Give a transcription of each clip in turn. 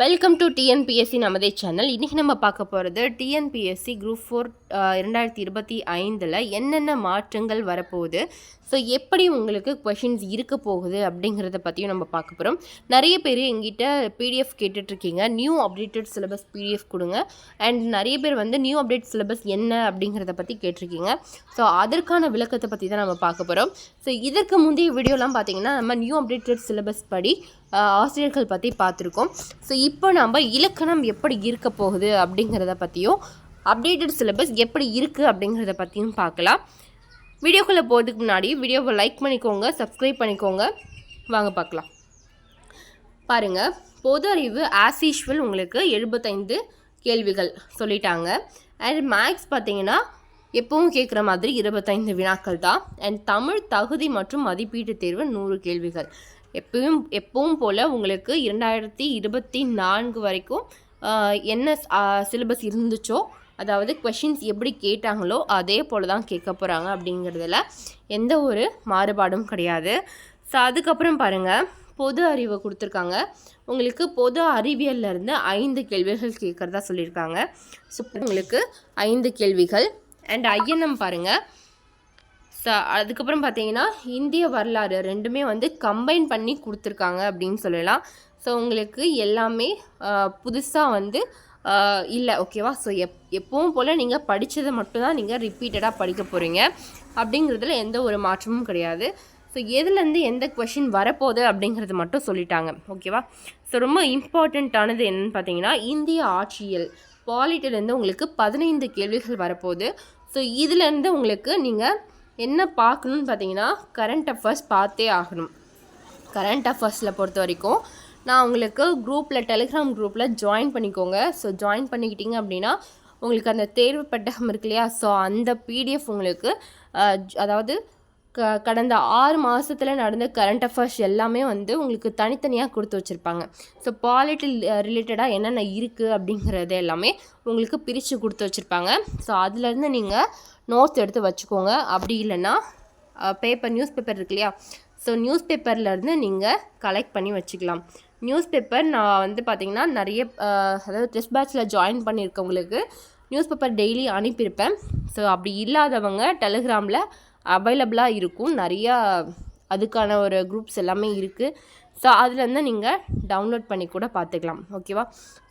Welcome to TNPSC நமதே channel இன்றைக்கி நம்ம பார்க்க போகிறது டிஎன்பிஎஸ்சி குரூப் ஃபோர் இரண்டாயிரத்தி இருபத்தி ஐந்தில் என்னென்ன மாற்றங்கள் வரப்போகுது? ஸோ எப்படி உங்களுக்கு கொஷின்ஸ் இருக்க போகுது அப்படிங்கிறத பற்றியும் நம்ம பார்க்க போகிறோம் நிறைய பேர் எங்கிட்ட பிடிஎஃப் கேட்டுட்ருக்கீங்க. நியூ அப்டேட்டட் சிலபஸ் பிடிஎஃப் கொடுங்க. அண்ட் நிறைய பேர் வந்து நியூ அப்டேட் சிலபஸ் என்ன அப்படிங்கிறத பற்றி கேட்டிருக்கீங்க. ஸோ அதற்கான விளக்கத்தை பற்றி தான் நம்ம பார்க்க போகிறோம் ஸோ இதற்கு முந்தைய வீடியோலாம் பார்த்தீங்கன்னா நம்ம நியூ அப்டேட்டட் சிலபஸ் படி ஆசிரியர்கள் பற்றி பார்த்துருக்கோம். ஸோ இப்போ நம்ம இலக்கணம் எப்படி இருக்க போகுது அப்படிங்கிறத பற்றியும் அப்டேட்டட் சிலபஸ் எப்படி இருக்குது அப்படிங்கிறத பற்றியும் பார்க்கலாம். வீடியோக்குள்ளே போகிறதுக்கு முன்னாடி வீடியோவை லைக் பண்ணிக்கோங்க சப்ஸ்கிரைப் பண்ணிக்கோங்க. வாங்க பார்க்கலாம். பாருங்கள் பொது அறிவு ஆஸ் யூஷுவல் உங்களுக்கு எழுபத்தைந்து கேள்விகள் சொல்லிட்டாங்க. அண்ட் மேக்ஸ் பார்த்தீங்கன்னா எப்பவும் கேட்குற மாதிரி இருபத்தைந்து வினாக்கள் தான். அண்ட் தமிழ் தகுதி மற்றும் மதிப்பீட்டு தேர்வு நூறு கேள்விகள். எப்பவும் எப்பவும் போல் உங்களுக்கு இரண்டாயிரத்தி இருபத்தி நான்கு வரைக்கும் என்ன சிலபஸ் இருந்துச்சோ அதாவது கொஷின்ஸ் எப்படி கேட்டாங்களோ அதே போல் தான் கேட்க போகிறாங்க அப்படிங்கிறதுல எந்த ஒரு மாறுபாடும் கிடையாது. ஸோ அதுக்கப்புறம் பாருங்கள் பொது அறிவை கொடுத்துருக்காங்க. உங்களுக்கு பொது அறிவியல்ல இருந்து ஐந்து கேள்விகள் கேட்குறதா சொல்லியிருக்காங்க. ஸோ உங்களுக்கு ஐந்து கேள்விகள். அண்ட் ஐஎன்எம் பாருங்கள் ஸோ அதுக்கப்புறம் பார்த்தீங்கன்னா இந்திய வரலாறு ரெண்டுமே வந்து கம்பைன் பண்ணி கொடுத்துருக்காங்க அப்படின்னு சொல்லலாம். ஸோ உங்களுக்கு எல்லாமே புதுசாக வந்து இல்லை ஓகேவா ஸோ எப் எப்பவும் போல் நீங்கள் படித்ததை மட்டும்தான் நீங்கள் ரிப்பீட்டடாக படிக்க போகிறீங்க அப்படிங்கிறதுல எந்த ஒரு மாற்றமும் கிடையாது. ஸோ எதுலேருந்து எந்த கொஷின் வரப்போகுது அப்படிங்கிறது மட்டும் சொல்லிட்டாங்க. ஓகேவா ஸோ ரொம்ப இம்பார்ட்டண்ட்டானது என்னன்னு பார்த்தீங்கன்னா இந்திய ஆட்சியல் பாலிட்டிலேருந்து உங்களுக்கு பதினைந்து கேள்விகள் வரப்போகுது. ஸோ இதுலேருந்து உங்களுக்கு நீங்கள் என்ன பார்க்கணுன்னு பார்த்தீங்கன்னா கரண்ட் அஃபேர்ஸ் பார்த்தே ஆகணும். கரண்ட் அஃபேர்ஸில் பொறுத்த வரைக்கும் நான் உங்களுக்கு குரூப்பில் டெலிகிராம் குரூப்பில் ஜாயின் பண்ணிக்கோங்க. ஸோ ஜாயின் பண்ணிக்கிட்டீங்க அப்படின்னா உங்களுக்கு அந்த தேர்வு பெட்டகம் இருக்கு இல்லையா? ஸோ அந்த பிடிஎஃப் உங்களுக்கு அதாவது க கடந்த ஆறு மாதத்தில் நடந்த கரண்ட் அஃபேர்ஸ் எல்லாமே வந்து உங்களுக்கு தனித்தனியாக கொடுத்து வச்சுருப்பாங்க. ஸோ பாலிட்டி ரிலேட்டடாக என்னென்ன இருக்குது அப்படிங்கிறது எல்லாமே உங்களுக்கு பிரித்து கொடுத்து வச்சுருப்பாங்க. ஸோ அதுலேருந்து நீங்கள் நோட்ஸ் எடுத்து வச்சுக்கோங்க. அப்படி இல்லைன்னா பேப்பர் நியூஸ் பேப்பர் இருக்கு இல்லையா? ஸோ நியூஸ் பேப்பர்லேருந்து நீங்கள் கலெக்ட் பண்ணி வச்சுக்கலாம். நியூஸ் பேப்பர் நான் வந்து பார்த்திங்கன்னா நிறைய அதாவது டெஸ்ட் பேட்சில் ஜாயின் பண்ணியிருக்கவங்களுக்கு நியூஸ் பேப்பர் டெய்லி அனுப்பியிருப்பேன். ஸோ அப்படி இல்லாதவங்க டெலிகிராமில் அவைலபிளாக இருக்கும். நிறையா அதுக்கான ஒரு குரூப்ஸ் எல்லாமே இருக்குது ஸோ அதுலேருந்து நீங்கள் டவுன்லோட் பண்ணி கூட பார்த்துக்கலாம். ஓகேவா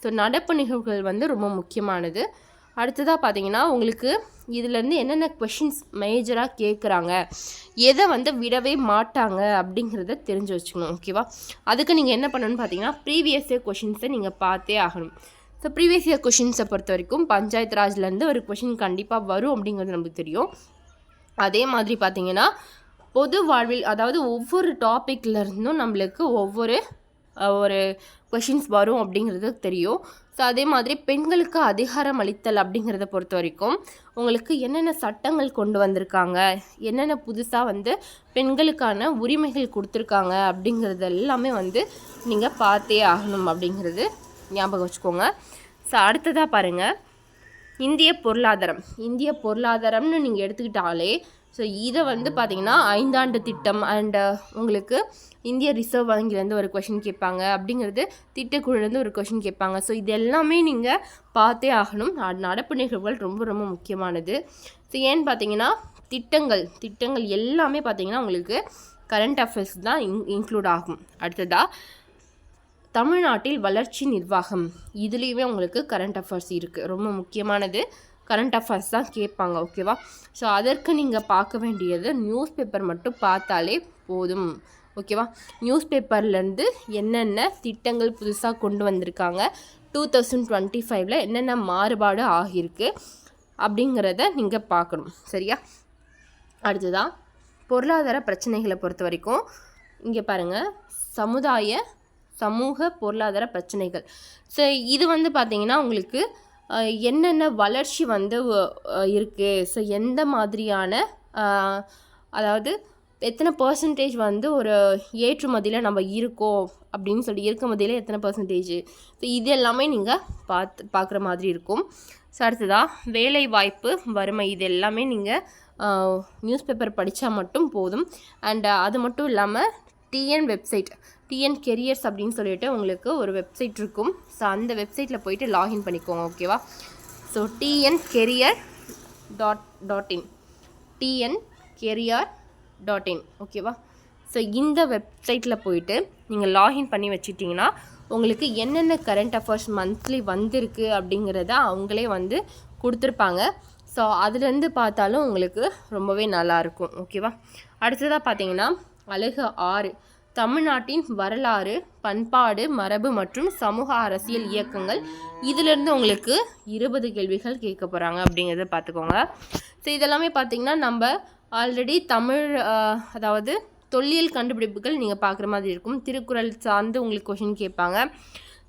ஸோ நடப்பு நிகழ்வுகள் வந்து ரொம்ப முக்கியமானது. அடுத்ததாக பார்த்தீங்கன்னா உங்களுக்கு இதுலேருந்து என்னென்ன கொஷின்ஸ் மேஜராக கேட்குறாங்க எதை வந்து விடவே மாட்டாங்க? அப்படிங்கிறத தெரிஞ்சு வச்சுக்கணும். ஓகேவா அதுக்கு நீங்கள் என்ன பண்ணணும்னு பார்த்தீங்கன்னா ப்ரீவியஸ் இயர் கொஷின்ஸை நீங்கள் பார்த்தே ஆகணும். ஸோ ப்ரீவியஸ் இயர் கொஷின்ஸை பொறுத்த வரைக்கும் பஞ்சாயத்து ராஜ்லேருந்து ஒரு கொஷின் கண்டிப்பாக வரும் அப்படிங்கிறது நமக்கு தெரியும். அதே மாதிரி பார்த்தீங்கன்னா பொது வாழ்வில் அதாவது ஒவ்வொரு டாப்பிக்லேருந்தும் நம்மளுக்கு ஒவ்வொரு ஒரு கொஷின்ஸ் வரும் அப்படிங்கிறது தெரியும். ஸோ அதே மாதிரி பெண்களுக்கு அதிகாரம் அளித்தல் அப்படிங்கிறத பொறுத்த வரைக்கும் உங்களுக்கு என்னென்ன சட்டங்கள் கொண்டு வந்திருக்காங்க? என்னென்ன புதுசாக வந்து பெண்களுக்கான உரிமைகள் கொடுத்துருக்காங்க அப்படிங்கிறது எல்லாமே வந்து நீங்கள் பார்த்தே ஆகணும் அப்படிங்கிறது ஞாபகம் வச்சுக்கோங்க. ஸோ அடுத்ததாக பாருங்கள் இந்திய பொருளாதாரம். இந்திய பொருளாதாரம்னு நீங்கள் எடுத்துக்கிட்டாலே ஸோ இதை வந்து பார்த்தீங்கன்னா ஐந்தாண்டு திட்டம் அண்ட் uh, உங்களுக்கு இந்திய ரிசர்வ் வங்கிலேருந்து ஒரு கொஷின் கேட்பாங்க. அப்படிங்கிறது திட்டக்குழுலேருந்து ஒரு கொஷின் கேட்பாங்க. ஸோ இது எல்லாமே நீங்கள் பார்த்தே ஆகணும். நடப்பு நிகழ்வுகள் ரொம்ப ரொம்ப முக்கியமானது. ஸோ ஏன்னு பார்த்தீங்கன்னா திட்டங்கள் திட்டங்கள் எல்லாமே பார்த்தீங்கன்னா உங்களுக்கு கரண்ட் அஃபேர்ஸ் தான் இன் இன்க்ளூட் ஆகும். அடுத்ததாக தமிழ்நாட்டில் வளர்ச்சி நிர்வாகம். இதுலேயுமே உங்களுக்கு கரண்ட் அஃபேர்ஸ் இருக்குது ரொம்ப முக்கியமானது. கரண்ட் அஃபேர்ஸ் தான் கேட்பாங்க ஓகேவா ஸோ அதற்கு நீங்கள் பார்க்க வேண்டியது நியூஸ் பேப்பர் மட்டும் பார்த்தாலே போதும் ஓகேவா நியூஸ் பேப்பர்லேருந்து என்னென்ன திட்டங்கள் புதுசாக கொண்டு வந்திருக்காங்க? டூ தௌசண்ட் டுவெண்ட்டி ஃபைவ்ல என்னென்ன மாறுபாடு ஆகியிருக்கு? அப்படிங்கிறத நீங்கள் பார்க்கணும் சரியா? அடுத்ததான் பொருளாதார பிரச்சனைகளை பொறுத்த வரைக்கும் இங்கே பாருங்கள் சமுதாய சமூக பொருளாதார பிரச்சனைகள். ஸோ இது வந்து பார்த்தீங்கன்னா உங்களுக்கு என்னென்ன வளர்ச்சி வந்து இருக்குது ஸோ எந்த மாதிரியான அதாவது எத்தனை பர்சன்டேஜ் வந்து ஒரு ஏற்றுமதியில் நம்ம இருக்கோம்? அப்படின்னு சொல்லி இறக்குமதியில் எத்தனை பர்சன்டேஜ் ஸோ இது எல்லாமே நீங்கள் பார்த்து பார்க்குற மாதிரி இருக்கும். ஸோ அடுத்ததாக வேலை வாய்ப்பு வறுமை இது எல்லாமே நீங்கள் நியூஸ் பேப்பர் படித்தா மட்டும் போதும். அண்ட் அது மட்டும் இல்லாமல் டிஎன் வெப்சைட் டிஎன் கெரியர்ஸ் அப்படின்னு சொல்லிட்டு உங்களுக்கு ஒரு வெப்சைட் இருக்கும். ஸோ அந்த வெப்சைட்டில் போயிட்டு லாகின் பண்ணிக்கோங்க ஓகேவா so TN career dot dot in TN career dot in ஓகேவா ஸோ இந்த வெப்சைட்டில் போயிட்டு நீங்கள் லாகின் பண்ணி வச்சுட்டிங்கன்னா உங்களுக்கு என்னென்ன கரண்ட் அஃபேர்ஸ் மந்த்லி வந்திருக்கு அப்படிங்கிறத அவங்களே வந்து கொடுத்துருப்பாங்க. ஸோ அதுலேருந்து பார்த்தாலும் உங்களுக்கு ரொம்பவே நல்லாயிருக்கும் ஓகேவா அடுத்ததாக பார்த்தீங்கன்னா அழகு ஆறு. தமிழ்நாட்டின் வரலாறு பண்பாடு மரபு மற்றும் சமூக அரசியல் இயக்கங்கள் இதிலிருந்து உங்களுக்கு இருபது கேள்விகள் கேட்க போகிறாங்க அப்படிங்கிறத பார்த்துக்கோங்க. ஸோ இதெல்லாமே பார்த்தீங்கன்னா நம்ம ஆல்ரெடி தமிழ் அதாவது தொல்லியல் கண்டுபிடிப்புகள் நீங்கள் பார்க்குற மாதிரி இருக்கும். திருக்குறள் சார்ந்து உங்களுக்கு கொஷின் கேட்பாங்க.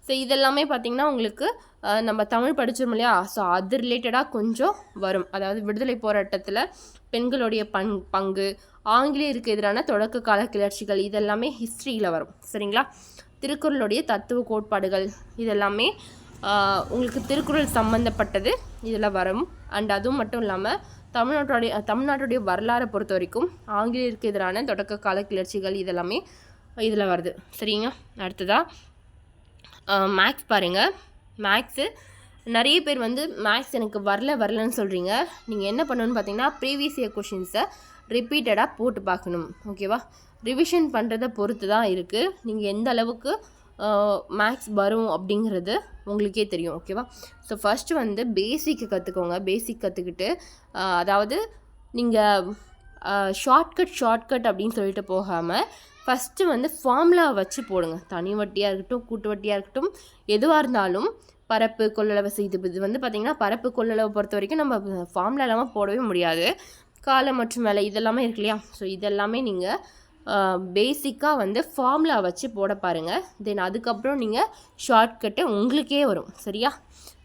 ஸோ இதெல்லாமே பார்த்திங்கன்னா உங்களுக்கு நம்ம தமிழ் படித்தோம் இல்லையா? ஸோ அது ரிலேட்டடாக கொஞ்சம் வரும். அதாவது விடுதலை போராட்டத்தில் பெண்களுடைய பங் பங்கு ஆங்கிலேயருக்கு எதிரான தொடக்க கால கிளர்ச்சிகள் இதெல்லாமே ஹிஸ்ட்ரியில் வரும். சரிங்களா? திருக்குறளுடைய தத்துவ கோட்பாடுகள் இதெல்லாமே உங்களுக்கு திருக்குறள் சம்மந்தப்பட்டது இதில் வரும். அண்ட் அதுவும் மட்டும் இல்லாமல் தமிழ்நாட்டுடைய தமிழ்நாட்டுடைய வரலாறை பொறுத்த வரைக்கும் ஆங்கிலேயருக்கு எதிரான தொடக்க கால கிளர்ச்சிகள் இதெல்லாமே இதில் வருது. சரிங்க அடுத்ததாக மேக்ஸ் பாருங்கள் மேக்ஸு நிறைய பேர் வந்து மேக்ஸ் எனக்கு வரல வரலன்னு சொல்கிறீங்க நீங்கள் என்ன பண்ணணும்னு பார்த்தீங்கன்னா ப்ரீவியஸ் இயர் கொஷின்ஸை ரிப்பீட்டடாக போட்டு பார்க்கணும். ஓகேவா ரிவிஷன் பண்ணுறதை பொறுத்து தான் இருக்குது நீங்கள் எந்த அளவுக்கு மேக்ஸ் வரும் அப்படிங்கிறது உங்களுக்கே தெரியும். ஓகேவா ஸோ ஃபஸ்ட்டு வந்து பேசிக்கை கற்றுக்கோங்க பேசிக் கற்றுக்கிட்டு அதாவது நீங்கள் ஷார்ட்கட் ஷார்ட்கட் அப்படின்னு சொல்லிட்டு போகாமல் ஃபஸ்ட்டு வந்து ஃபார்முலா வச்சு போடுங்க. தனி வட்டியாக இருக்கட்டும் கூட்டு வட்டியாக இருக்கட்டும் எதுவாக இருந்தாலும் பரப்பு கொள்ளளவு இது இது வந்து பார்த்திங்கன்னா பரப்பு கொள்ளளவை பொறுத்த வரைக்கும் நம்ம ஃபார்முலா இல்லாமல் போடவே முடியாது. காலம் மற்றும் வேலை இதெல்லாமே இருக்கு இல்லையா? ஸோ இதெல்லாமே நீங்கள் பேசிக்காக வந்து ஃபார்முலா வச்சு போட பாருங்கள் தென் அதுக்கப்புறம் நீங்கள் ஷார்ட்கட்டு உங்களுக்கே வரும். சரியா?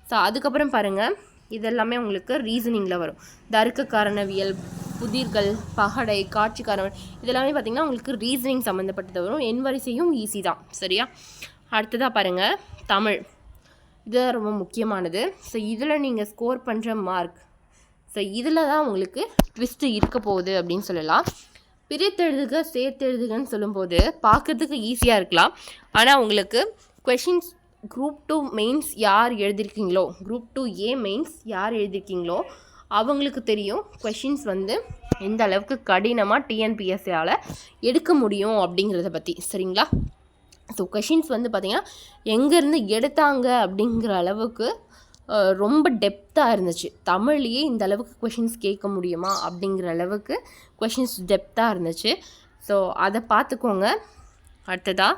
ஸோ அதுக்கப்புறம் பாருங்கள் இதெல்லாமே உங்களுக்கு ரீசனிங்கில் வரும். தர்க்க காரணவியல் புதிர்கள் பகடை காட்சி காரணம் இதெல்லாமே பார்த்திங்கன்னா உங்களுக்கு ரீசனிங் சம்மந்தப்பட்டது வரும். என் வரிசையும் ஈஸி தான். சரியா? அடுத்ததாக பாருங்கள் தமிழ். இது ரொம்ப முக்கியமானது. ஸோ இதில் நீங்கள் ஸ்கோர் பண்ணுற மார்க் ஸோ இதில் தான் உங்களுக்கு ட்விஸ்ட்டு இருக்க போகுது அப்படின்னு சொல்லலாம். பிரித்தெழுதுக சேர்த்தெழுதுகன்னு சொல்லும்போது பார்க்கறதுக்கு ஈஸியாக இருக்கலாம். ஆனால் உங்களுக்கு கொஷின்ஸ் குரூப் டூ மெயின்ஸ் யார் எழுதியிருக்கீங்களோ குரூப் டூ ஏ மெயின்ஸ் யார் எழுதியிருக்கீங்களோ அவங்களுக்கு தெரியும். கொஷின்ஸ் வந்து எந்த அளவுக்கு கடினமாக டிஎன்பிஎஸ்சியால் எடுக்க முடியும் அப்படிங்கிறத பற்றி சரிங்களா? ஸோ கொஷின்ஸ் வந்து பார்த்திங்கன்னா எங்கேருந்து எடுத்தாங்க அப்படிங்கிற அளவுக்கு ரொம்ப டெப்த்தாக இருந்துச்சு. தமிழ்லேயே இந்த அளவுக்கு கொஷின்ஸ் கேட்க முடியுமா அப்படிங்கிற அளவுக்கு கொஷின்ஸ் டெப்த்தாக இருந்துச்சு. ஸோ அதை பார்த்துக்கோங்க அடுத்ததாக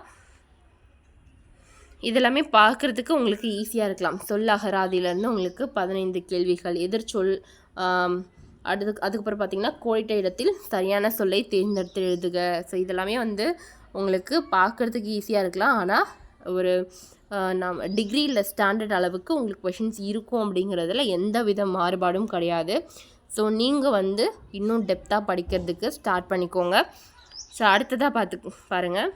இதெல்லாமே பார்க்குறதுக்கு உங்களுக்கு ஈஸியாக இருக்கலாம். சொல்லகராதியிலேருந்து உங்களுக்கு பதினைந்து கேள்விகள். எதிர்ச்சொல் ஆம், அடுத்து அதுக்கப்புறம் பார்த்தீங்கன்னா கோடிட்ட இடத்தில் சரியான சொல்லை தேர்ந்தெடுத்து எழுதுக. ஸோ இதெல்லாமே வந்து உங்களுக்கு பார்க்குறதுக்கு ஈஸியாக இருக்கலாம். ஆனால் ஒரு நாம் டிகிரியில் ஸ்டாண்டர்ட் அளவுக்கு உங்களுக்கு கொஷின்ஸ் இருக்கும் அப்படிங்கிறதுல எந்த வித மாறுபாடும் கிடையாது. ஸோ நீங்கள் வந்து இன்னும் டெப்த்தாக படிக்கிறதுக்கு ஸ்டார்ட் பண்ணிக்கோங்க. ஸோ அடுத்ததாக பார்த்து பாருங்கள்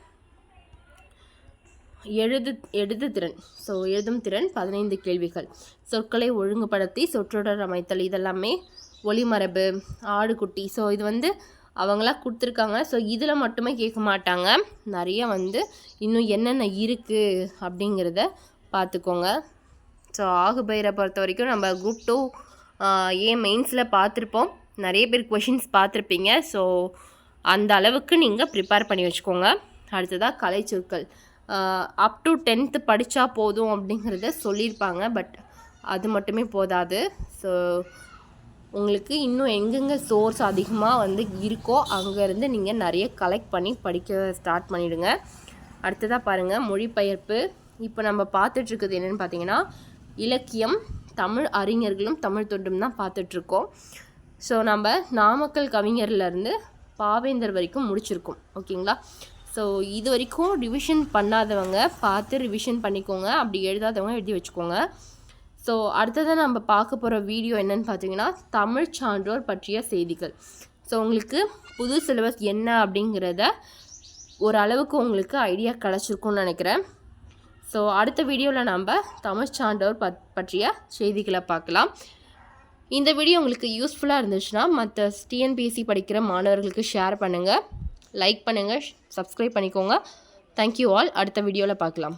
எழுது எழுது திறன். ஸோ எழுதும் திறன் பதினைந்து கேள்விகள். சொற்களை ஒழுங்குபடுத்தி சொற்றொடர் அமைத்தல். இதெல்லாமே ஒளிமரபு ஆடுகுட்டி. ஸோ இது வந்து அவங்களா கொடுத்துருக்காங்க. ஸோ இதில் மட்டுமே கேட்க மாட்டாங்க. நிறைய வந்து இன்னும் என்னென்ன இருக்குது அப்படிங்கிறத பார்த்துக்கோங்க. ஸோ ஆகுபயிரை பொறுத்த வரைக்கும் நம்ம குரூப் டூ ஏ மெயின்ஸில் பார்த்துருப்போம். நிறைய பேர் கொஷின்ஸ் பார்த்துருப்பீங்க. ஸோ அந்த அளவுக்கு நீங்கள் ப்ரிப்பேர் பண்ணி வச்சுக்கோங்க. அடுத்ததாக கலை சொற்கள் அப் டு டென்த்து படித்தா போதும் அப்படிங்கிறத சொல்லியிருப்பாங்க. பட் அது மட்டுமே போதாது. ஸோ உங்களுக்கு இன்னும் எங்கெங்கே சோர்ஸ் அதிகமாக வந்து இருக்கோ அங்கேருந்து நீங்கள் நிறைய கலெக்ட் பண்ணி படிக்க ஸ்டார்ட் பண்ணிவிடுங்க அடுத்ததாக பாருங்கள் மொழிபெயர்ப்பு. இப்போ நம்ம பார்த்துட்ருக்குது என்னென்னு பார்த்தீங்கன்னா இலக்கியம் தமிழ் அறிஞர்களும் தமிழ் தொண்டும் தான் பார்த்துட்ருக்கோம். ஸோ நம்ம நாமக்கல் கவிஞர்லேருந்து பாவேந்தர் வரைக்கும் முடிச்சிருக்கோம். ஓகேங்களா ஸோ இது வரைக்கும் ரிவிஷன் பண்ணாதவங்க பார்த்து ரிவிஷன் பண்ணிக்கோங்க. அப்படி எழுதாதவங்க எழுதி வச்சுக்கோங்க. ஸோ அடுத்ததாக நம்ம பார்க்க போகிற வீடியோ என்னன்னு பார்த்தீங்கன்னா தமிழ் சான்றோர் பற்றிய செய்திகள். ஸோ உங்களுக்கு புது சிலபஸ் என்ன அப்படிங்கிறத ஓரளவுக்கு உங்களுக்கு ஐடியா கிடச்சிருக்கும்னு நினைக்கிறேன். ஸோ அடுத்த வீடியோவில் நம்ம தமிழ் சான்றோர் பத் பற்றிய செய்திகளை பார்க்கலாம். இந்த வீடியோ உங்களுக்கு யூஸ்ஃபுல்லாக இருந்துச்சுன்னா மற்ற டிஎன்பிஎஸ்சி படிக்கிற மாணவர்களுக்கு ஷேர் பண்ணுங்கள் லைக் பண்ணுங்கள் சப்ஸ்கிரைப் பண்ணிக்கோங்க. தேங்க்யூ ஆல் அடுத்த வீடியோவில் பார்க்கலாம்.